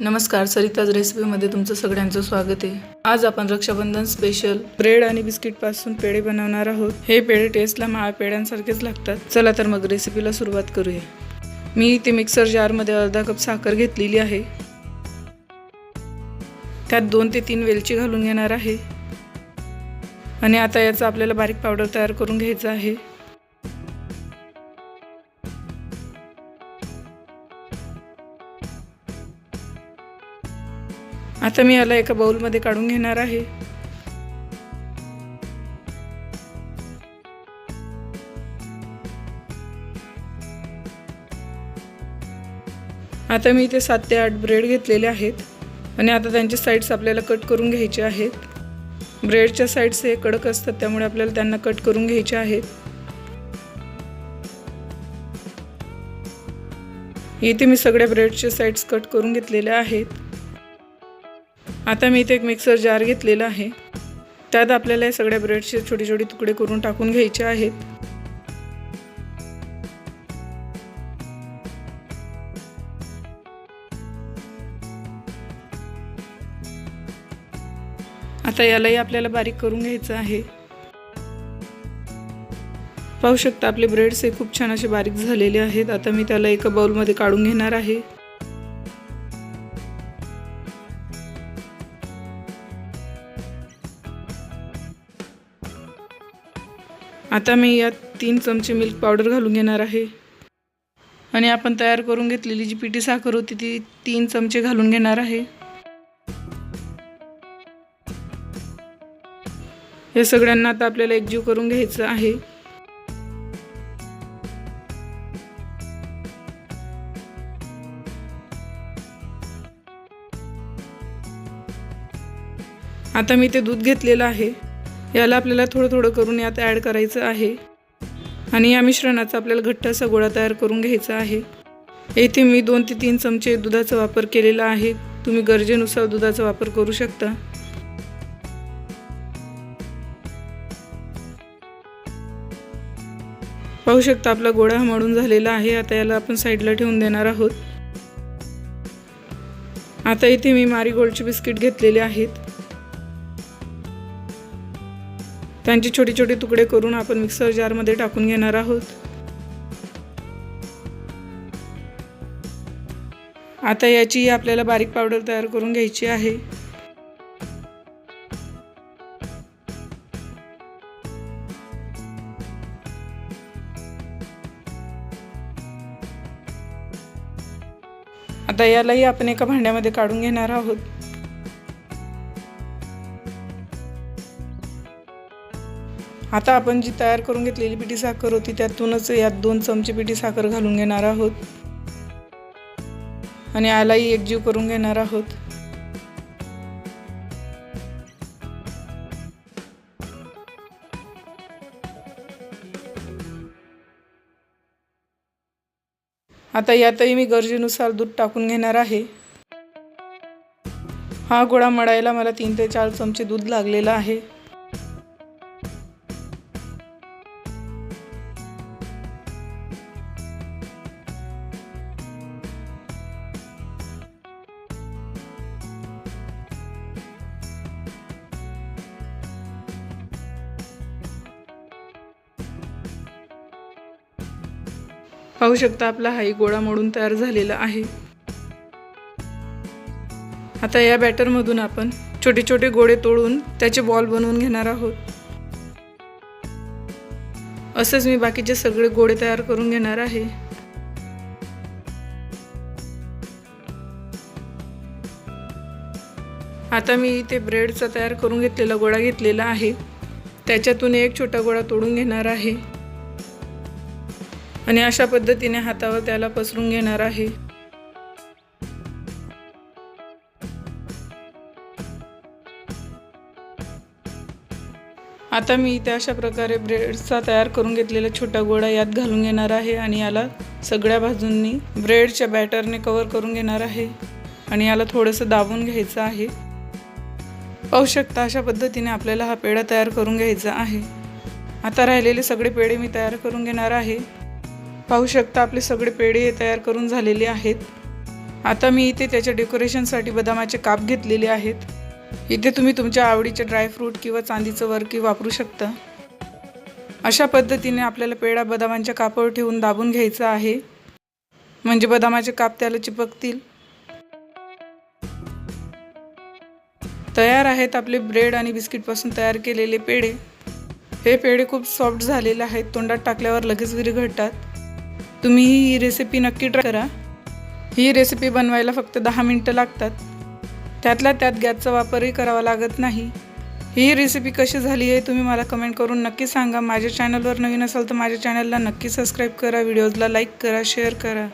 नमस्कार सरिताज रेसिपीमध्ये तुमचं सगळ्यांचं स्वागत आहे. आज आपण रक्षाबंधन स्पेशल ब्रेड आणि बिस्किटपासून पेढे बनवणार आहोत. हे पेढे टेस्टला माळ पेढ्यांसारखेच लागतात. चला तर मग रेसिपीला सुरुवात करूया. मी इथे मिक्सर जारमध्ये अर्धा कप साखर घेतलेली आहे. त्यात दोन ते तीन वेलची घालून घेणार आहे. आणि आता याचं आपल्याला बारीक पावडर तयार करून घ्यायचं आहे. आता मी याला एका बाउलमध्ये काढून घेणार आहे. आता मी इथे सात ते आठ ब्रेड घेतलेले आहेत आणि आता त्यांचे साईड्स आपल्याला कट करून घ्यायचे आहेत. ब्रेडच्या साईड्स हे कडक असतात त्यामुळे आपल्याला त्यांना कट करून घ्यायचे आहेत. इथे मी सगळ्या ब्रेडचे साईड्स कट करून घेतलेल्या आहेत. आता मी इथे एक मिक्सर जार घेतलेला आहे. त्यात आपल्याला या सगळ्या ब्रेडचे छोटे छोटे तुकडे करून टाकून घ्यायचे आहेत. आता यालाही आपल्याला बारीक करून घ्यायचं आहे. पाहू शकता आपले ब्रेड्स हे खूप छान असे बारीक झालेले आहेत. आता मी त्याला एका बाउलमध्ये काढून घेणार आहे. आता मी यात तीन चमचे मिल्क पावडर घालून घेणार आहे. आणि आपण तयार करून घेतलेली जी पिठी साखर होती ती तीन चमचे घालून घेणार आहे. हे सगळ्यांना आता आपल्याला एकजीव करून घ्यायचं आहे. आता मी ते दूध घेतलेलं आहे. याला आपल्याला थोडं थोडं करून यात ॲड करायचं आहे. आणि या मिश्रणाचा आपल्याला घट्ट असा गोळा तयार करून घ्यायचा आहे. येथे मी दोन ते तीन चमचे दुधाचा वापर केलेला आहे. तुम्ही गरजेनुसार दुधाचा वापर करू शकता. पाहू शकता आपला गोळा मळून झालेला आहे. आता याला आपण साईडला ठेवून देणार आहोत. आता इथे मी मारीगोल्डचे बिस्किट घेतलेले आहेत. त्यांचे छोटे छोटे तुकडे करून आपण मिक्सर जारमध्ये टाकून घेणार आहोत. आता याची आपल्याला बारीक पावडर तयार करून घ्यायची आहे. आता यालाही आपण एका भांड्यामध्ये काढून घेणार आहोत. आता आपण जी तयार करून घेतलेली पिठी साखर होती त्यातूनच यात दोन चमचे पिठी साखर घालून घेणार आहोत. आणि आलाही एकजीव करून घेणार आहोत. आता यातही मी गरजेनुसार दूध टाकून घेणार आहे. हा गोळा मळायला मला तीन ते चार चमचे दूध लागलेला आहे. पाहू शकता आपला हाई गोळा मोडून तयार झालेला आहे. आता या बॅटरमधून आपण छोटे छोटे गोळे तोडून त्याचे बॉल बनवून घेणार आहोत. असंच मी बाकीचे सगळे गोळे तयार करून घेणार आहे. आता मी इथे ब्रेडचा तयार करून घेतलेला गोळा घेतलेला आहे. त्याच्यातून एक छोटा गोळा तोडून घेणार आहे. आणि अशा पद्धतीने हातावर त्याला पसरून घेणार आहे. आता मी इथे अशा प्रकारे ब्रेडचा तयार करून घेतलेला छोटा गोळा यात घालून घेणार आहे आणि याला सगळ्या बाजूंनी ब्रेडच्या बॅटरने कवर करून घेणार आहे. आणि याला थोडंसं दाबून घ्यायचं आहे. पाहू शकता अशा पद्धतीने आपल्याला हा पेढा तयार करून घ्यायचा आहे. आता राहिलेले सगळे पेढे मी तयार करून घेणार आहे. पाहू शकता आपले सगळे पेढे तयार करून झालेले आहेत. आता मी इथे त्याच्या डेकोरेशनसाठी बदामाचे काप घेतलेले आहेत. इथे तुम्ही तुमच्या आवडीचे ड्रायफ्रूट किंवा चांदीचं वर्की वापरू शकता. अशा पद्धतीने आपल्याला पेढा बदामांच्या कापावर ठेवून दाबून घ्यायचा आहे. म्हणजे बदामाचे काप त्याला चिपकतील. तयार आहेत आपले ब्रेड आणि बिस्किटपासून तयार केलेले पेढे. हे पेढे खूप सॉफ्ट झालेले आहेत. तोंडात टाकल्यावर लगेच विरघळतात. तुम्ही ही रेसिपी नक्की ट्राय करा. ही रेसिपी बनवायला फक्त दहा मिनटं लागतात. त्यातल्या त्यात गॅसचा वापरही करावा लागत नाही. ही रेसिपी कशी झाली आहे तुम्ही मला कमेंट करून नक्की सांगा. माझ्या चॅनलवर नवीन असाल तर माझ्या चॅनलला नक्की सबस्क्राईब करा. व्हिडिओजला लाईक करा शेअर करा.